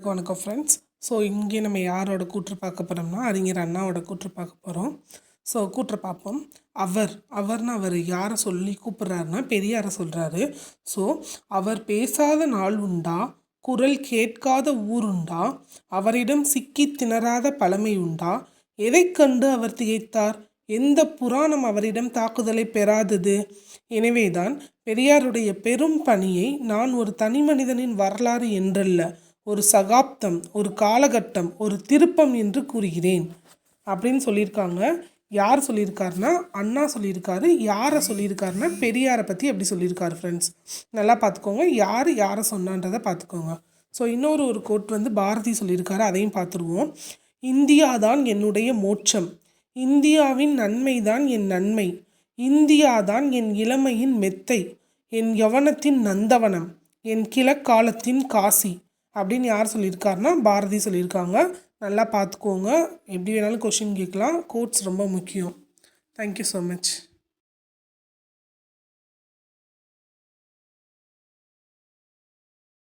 வணக்கம் friends so இங்கே நம்ம யாரோட கூற்று பார்க்க போகிறோம்னா அறிஞர் அண்ணாவோட கூற்று பார்க்க போகிறோம் ஸோ கூற்று பார்ப்போம். அவர் அவர்னு அவர் யாரை சொல்லி கூப்பிட்றாருன்னா பெரியாரை சொல்கிறாரு ஸோ அவர் பேசாத நாள் உண்டா? குரல் கேட்காத ஊருண்டா அவரிடம் சிக்கி திணறாத பழமை உண்டா? எதைக் கண்டு அவர் திகைத்தார்? எந்த புராணம் அவரிடம் தாக்குதலை பெறாதது? எனவேதான் பெரியாருடைய பெரும் பணியை நான் ஒரு தனி மனிதனின் வரலாறு என்றல்ல. ஒரு சகாப்தம் ஒரு காலகட்டம் ஒரு திருப்பம் என்று கூறுகிறேன். அப்படின்னு சொல்லியிருக்காங்க. யார் சொல்லியிருக்காருன்னா அண்ணா சொல்லியிருக்காரு. யாரை சொல்லியிருக்காருன்னா பெரியாரை பற்றி எப்படி சொல்லியிருக்காரு ஃப்ரெண்ட்ஸ் நல்லா பார்த்துக்கோங்க. யார் யாரை சொன்னான்றதை பார்த்துக்கோங்க. ஸோ இன்னொரு ஒரு கோட் வந்து பாரதி சொல்லியிருக்காரு. அதையும் பார்த்துருவோம். இந்தியா தான் என்னுடைய மோட்சம். இந்தியாவின் நன்மை தான் என் நன்மை. இந்தியாதான் என் இளமையின் மெத்தை. என் யவனத்தின் நந்தவனம். என் கிழக்காலத்தின் காசி. அப்படின்னு யார் சொல்லியிருக்காருன்னா பாரதி சொல்லியிருக்காங்க. நல்லா பார்த்துக்கோங்க. எப்படி வேணாலும் கொஷின் கேட்கலாம். கோட்ஸ் ரொம்ப முக்கியம். Thank you so much